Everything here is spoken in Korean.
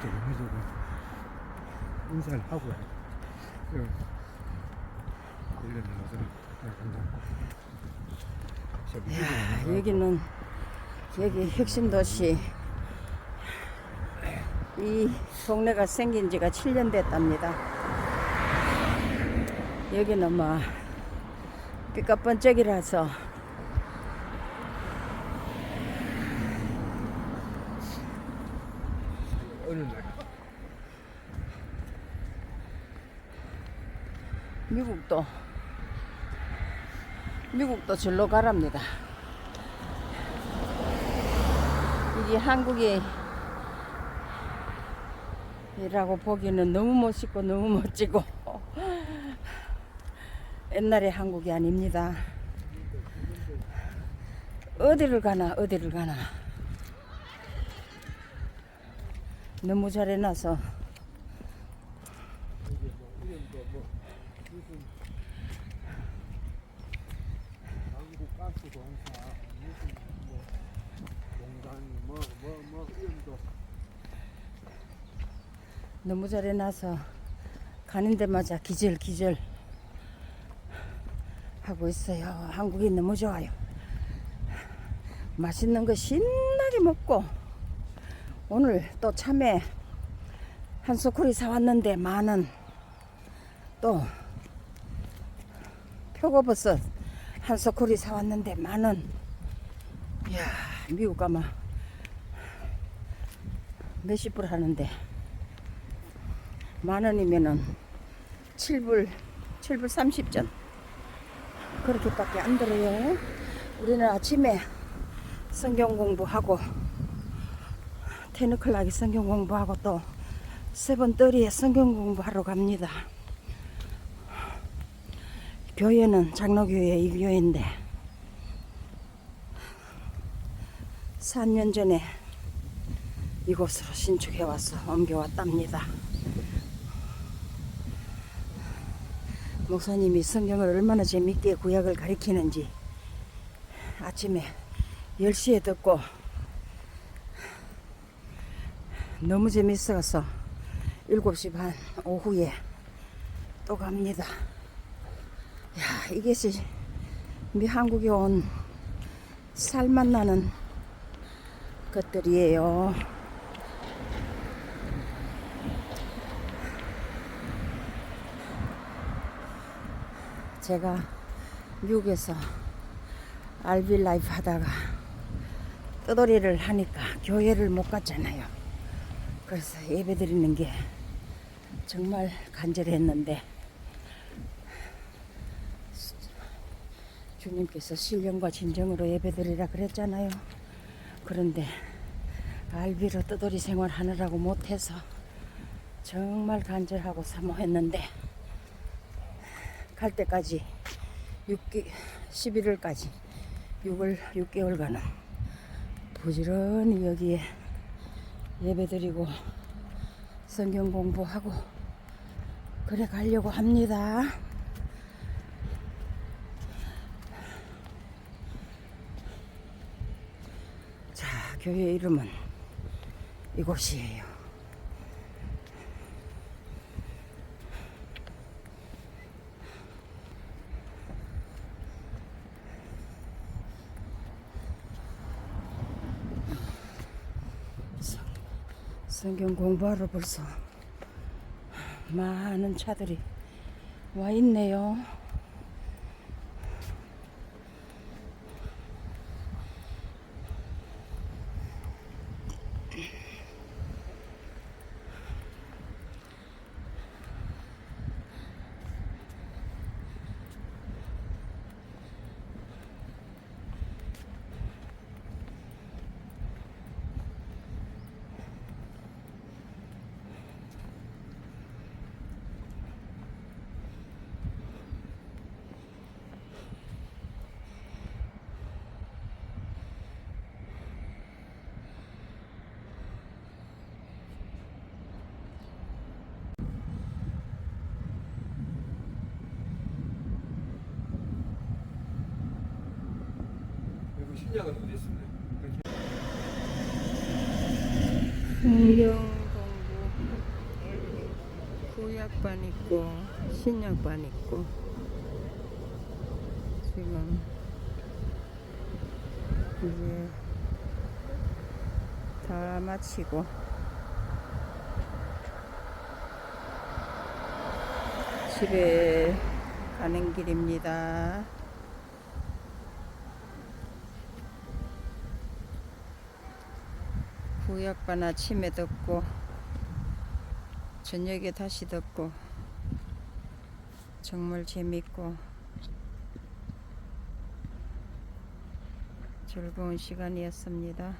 주에 해주고 인사를 하고 요 1년을 나서는 간다. 여기는 여기 혁신도시 이 동네가 생긴 지가 7년 됐답니다. 여기는 뭐 삐까번쩍이라서 어느 날 미국도 미국도 절로 가랍니다. 이게 한국이 이라고 보기에는 너무 멋있고 너무 멋지고 옛날의 한국이 아닙니다. 어디를 가나 어디를 가나 너무 뭐뭐뭐 이름도 너무 잘 해놔서 가는 데마다 기절 기절 하고 있어요. 한국이 너무 좋아요. 맛있는 거 신나게 먹고 오늘 또 참외 한 소쿠리 사왔는데 만원 또 표고버섯 한 소쿠리 사왔는데 만원 이야 미국 가면 몇십 불 하는데 만 원이면은 7불, 7불 30전. 그렇게밖에 안 들어요. 우리는 아침에 성경 공부하고, 테너클락에 성경 공부하고 또 세번더리에 성경 공부하러 갑니다. 교회는 장로교회 이 교회인데, 4년 전에 이곳으로 신축해 와서 옮겨왔답니다. 목사님이 성경을 얼마나 재밌게 구약을 가리키는지 아침에 10시에 듣고 너무 재밌어서 7시 반 오후에 또 갑니다. 야, 이것이 미 한국에 온 살맛 나는 것들이에요. 제가 미국에서 알비 라이프 하다가 떠돌이를 하니까 교회를 못 갔잖아요. 그래서 예배 드리는 게 정말 간절했는데 주님께서 신령과 진정으로 예배 드리라 그랬잖아요. 그런데 알비로 떠돌이 생활 하느라고 못해서 정말 간절하고 사모했는데 갈 때까지 6개, 11월까지 6월 6개월간은 부지런히 여기에 예배드리고 성경 공부하고 그래 가려고 합니다. 자, 교회 이름은 이곳이에요. 성경 공부하러 벌써 많은 차들이 와 있네요. 어디 있습니까? 성경 구약반 있고 신약반 있고 지금 이제 다 마치고 집에 가는 길입니다. 구약반 아침에 듣고 저녁에 다시 듣고 정말 재밌고 즐거운 시간이었습니다.